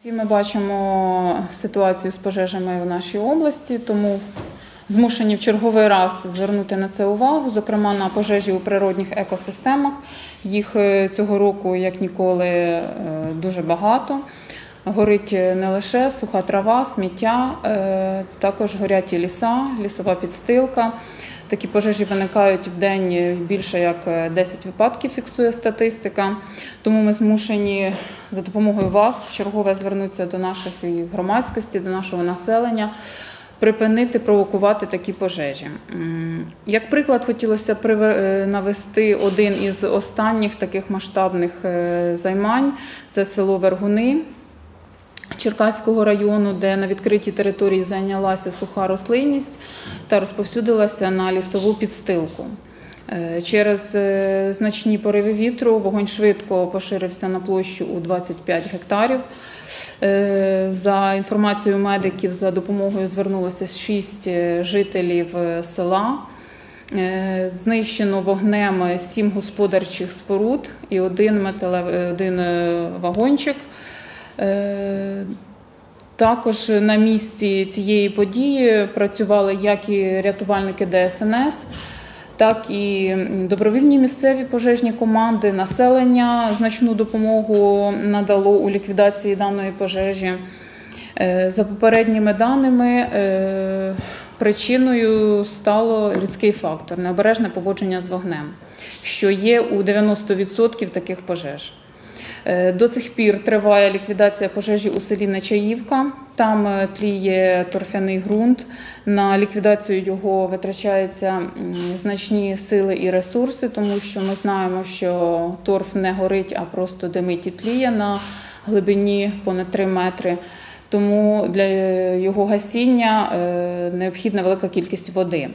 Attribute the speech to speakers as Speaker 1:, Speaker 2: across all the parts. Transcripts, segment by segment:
Speaker 1: Всі ми бачимо ситуацію з пожежами в нашій області, тому змушені в черговий раз звернути на це увагу, зокрема на пожежі у природних екосистемах. Їх е, цього року, як ніколи, е, дуже багато. Горить не лише суха трава, сміття, е, також горять і ліса, лісова підстилка. Такі пожежі виникають в день більше як е, 10 випадків, фіксує статистика. Тому ми змушені за допомогою вас в чергове звернутися до нашої громадськості, до нашого населення, припинити провокувати такі пожежі. Як приклад, хотілося е, навести один із останніх таких масштабних е, займань це село Вергуни. Черкаського району, де на відкритій території зайнялася суха рослинність та розповсюдилася на лісову підстилку. Е, Через е, значні пориви вітру вогонь швидко поширився на площу у 25 гектарів. Е, За інформацією медиків, за допомогою звернулося 6 жителів села. Знищено вогнем 7 господарчих споруд і один, металев... один вагончик. Е, Також на місці цієї події працювали як і рятувальники ДСНС, так і добровільні місцеві пожежні команди. Населення значну допомогу надало у ліквідації даної пожежі. Е, За попередніми даними, е, причиною стало людський фактор, необережне поводження з вогнем, що є у 90% таких пожеж. Е, До цих пір триває ліквідація пожежі у селі Нечаївка. Там е, тліє торфяний ґрунт. На ліквідацію його витрачаються значні сили і ресурси, тому що ми знаємо, що торф не горить, а просто димить і тліє на глибині понад 3 метри. Тому для його гасіння е, необхідна велика кількість води.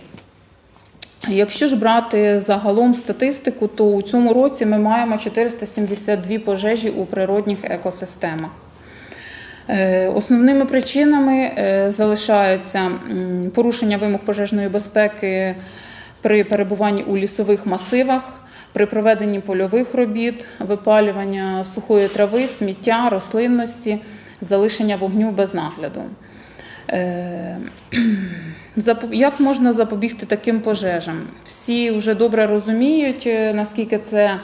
Speaker 1: Якщо ж брати загалом статистику, то у цьому році ми маємо 472 пожежі у природних екосистемах. Е, Основними причинами е, залишаються порушення вимог пожежної безпеки при перебуванні у лісових масивах, при проведенні польових робіт, випалювання сухої трави, сміття, рослинності, залишення вогню без нагляду. Е, Як можна запобігти таким пожежам? Всі вже добре розуміють, е, наскільки це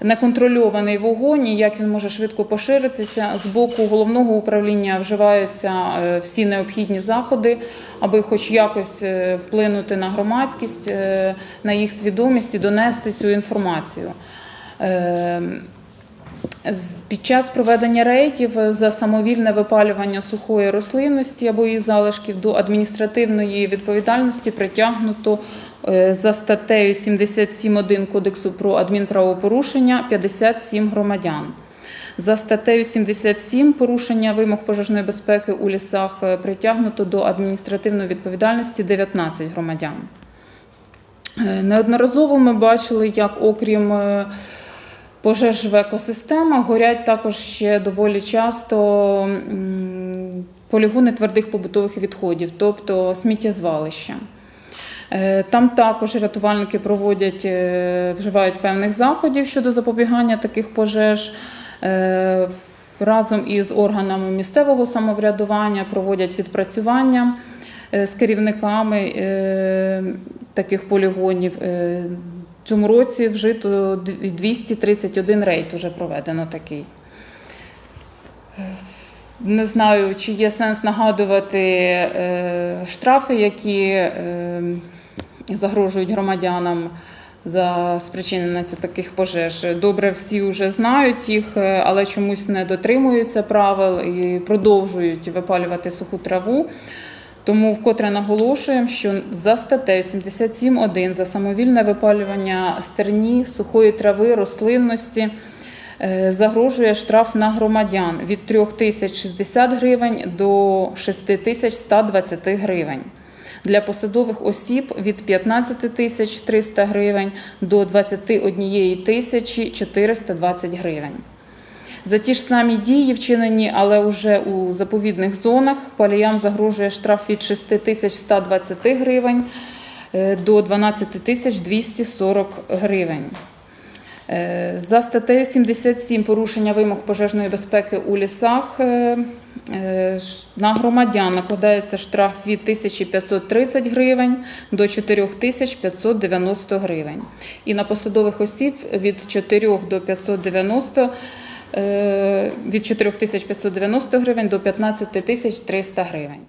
Speaker 1: неконтрольований вогонь і як він може швидко поширитися. З боку головного управління вживаються е, всі необхідні заходи, аби хоч якось вплинути на громадськість, на їх свідомість і донести цю інформацію. Під час проведення рейдів за самовільне випалювання сухої рослинності або її залишків до адміністративної відповідальності притягнуто е, за статтею 77.1 Кодексу про адмінправопорушення 57 громадян. За статтею 77 порушення вимог пожежної безпеки у лісах е, притягнуто до адміністративної відповідальності 19 громадян. Е, Неодноразово ми бачили, як окрім пожеж в екосистемах горять також ще доволі часто полігони твердих побутових відходів, тобто сміттєзвалища. Е, Там також рятувальники проводять, е, вживають певних заходів щодо запобігання таких пожеж. Е, Разом із органами місцевого самоврядування проводять відпрацювання з керівниками таких полігонів. Цьому році вжито 231 рейд уже проведено такий. Е, Не знаю, чи є сенс нагадувати е, штрафи, які е, загрожують громадянам за спричинення таких пожеж. Добре, всі вже знають їх, але чомусь не дотримуються правил і продовжують випалювати суху траву. Тому вкотре наголошуємо, що за статтею 77.1 за самовільне випалювання стерні, сухої трави, рослинності е, загрожує штраф на громадян від 3060 гривень до 6120 гривень. Для посадових осіб від 15 тисяч 300 гривень до 21 тисячі 420 гривень. За ті ж самі дії, вчинені, але вже у заповідних зонах, паліям загрожує штраф від 6120 гривень е, до 12 240 гривень. Е, За статтею 77 порушення вимог пожежної безпеки у лісах е, на громадян накладається штраф від 1530 гривень до 4590 гривень. І на посадових осіб від 4 до 590 е, від 4590 гривень до 15300 гривень.